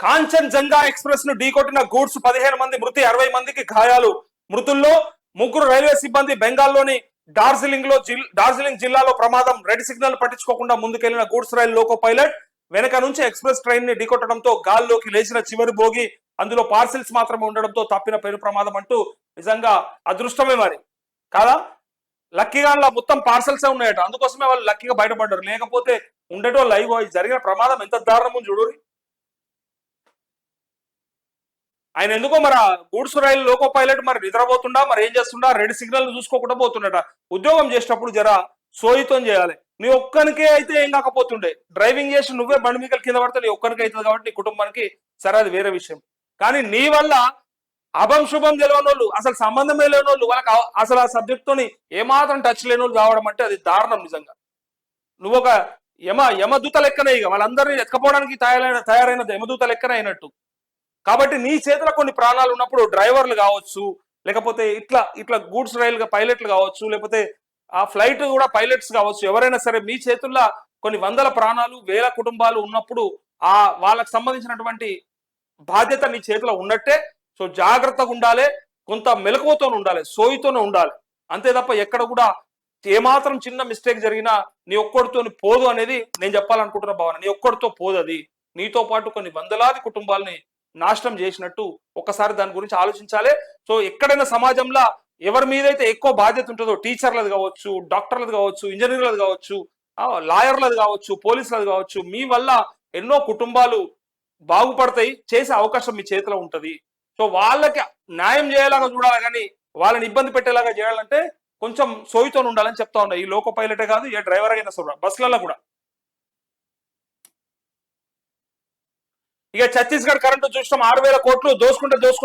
కాంచన్ జంగా ఎక్స్ప్రెస్ను ఢీకొట్టిన గూడ్స్ పదిహేను మంది మృతి అరవై మందికి గాయాలు. మృతుల్లో ముగ్గురు రైల్వే సిబ్బంది బెంగాల్లోని డార్జిలింగ్లో జిల్- డార్జిలింగ్ జిల్లాలో ప్రమాదం. రెడ్ సిగ్నల్ పట్టించుకోకుండా ముందుకెళ్ళిన గూడ్స్ రైలు లోకో పైలట్ వెనక నుంచి ఎక్స్ప్రెస్ ట్రైన్ని ఢీకొట్టడంతో గాల్లోకి లేచిన చివరి బోగి అందులో పార్సిల్స్ మాత్రమే ఉండడంతో తప్పిన పెను ప్రమాదం అంటూ నిజంగా అదృష్టమే మరి. కాదా? లక్కీగా అందులో మొత్తం పార్సల్స్ ఉన్నాయట. అందుకోసమే వాళ్ళు లక్కీగా బయటపడ్డారు. లేకపోతే ఉండేటో లైవ్ జరిగిన ప్రమాదం ఎంత దారుణం చూడు ఆయన ఎందుకో మరి గూడ్స్ రైలు లోకో పైలట్ మరి నిద్రపోతుండా మరి ఏం చేస్తుండా? రెడ్ సిగ్నల్ చూసుకోకుండా పోతుండట. ఉద్యోగం చేసేటప్పుడు జర సోయితం చేయాలి. నీ ఒక్కనికే అయితే ఏం కాకపోతుండే? డ్రైవింగ్ చేసి నువ్వే బండి మీకలు కింద పడితే నీ ఒక్కనికే అవుతుంది కాబట్టి నీ కుటుంబానికి సరే అది వేరే విషయం. కానీ నీ వల్ల అభం శుభం తెలియని వాళ్ళు అసలు సంబంధమే లేని వాళ్ళు వాళ్ళకి అసలు ఆ సబ్జెక్ట్ తోని ఏమాత్రం టచ్ లేని వాళ్ళు కావడం అంటే అది దారుణం నిజంగా. నువ్వు ఒక యమ యమదూత లెక్కనే ఇక. వాళ్ళందరినీ ఎత్కపోవడానికి తయారైన తయారైన యమదూత లెక్కనే అయినట్టు. కాబట్టి నీ చేతిలో కొన్ని ప్రాణాలు ఉన్నప్పుడు డ్రైవర్లు కావచ్చు లేకపోతే ఇట్లా ఇట్లా గూడ్స్ రైలుగా పైలట్లు కావచ్చు లేకపోతే ఆ ఫ్లైట్ కూడా పైలట్స్ కావచ్చు ఎవరైనా సరే మీ చేతుల్లో కొన్ని వందల ప్రాణాలు వేల కుటుంబాలు ఉన్నప్పుడు ఆ వాళ్ళకి సంబంధించినటువంటి బాధ్యత నీ చేతిలో ఉన్నట్టే. సో జాగ్రత్తగా ఉండాలి కొంత మెలకువతోనే ఉండాలి సోయితోనే ఉండాలి. అంతే తప్ప ఎక్కడ కూడా ఏమాత్రం చిన్న మిస్టేక్ జరిగినా నీ ఒక్కడితో పోదు అనేది నేను చెప్పాలనుకుంటున్న భావన. నీ ఒక్కడితో పోదు అది నీతో పాటు కొన్ని వందలాది కుటుంబాలని నాశనం చేసినట్టు ఒక్కసారి దాని గురించి ఆలోచించాలి. సో ఎక్కడైనా సమాజంలో ఎవరి మీదైతే ఎక్కువ బాధ్యత ఉంటుందో టీచర్లది కావచ్చు డాక్టర్లది కావచ్చు ఇంజనీర్లది కావచ్చు లాయర్లది కావచ్చు పోలీసులది కావచ్చు మీ వల్ల ఎన్నో కుటుంబాలు బాగుపడతాయి చేసే అవకాశం మీ చేతిలో ఉంటుంది. సో వాళ్ళకి న్యాయం చేయలాగా చూడాలి కానీ వాళ్ళని ఇబ్బంది పెట్టేలాగా చేయాలంటే కొంచెం సోయితో ఉండాలని చెప్తా ఉన్నా. ఈ లోకో పైలటే కాదు ఏ డ్రైవర్ అయినా సరే బస్సులలో కూడా. ఇక ఛత్తీస్గఢ్ కరెంటు చూసినాం ఆరు వేల కోట్లు దోసుకుంటే దోసుకుంటే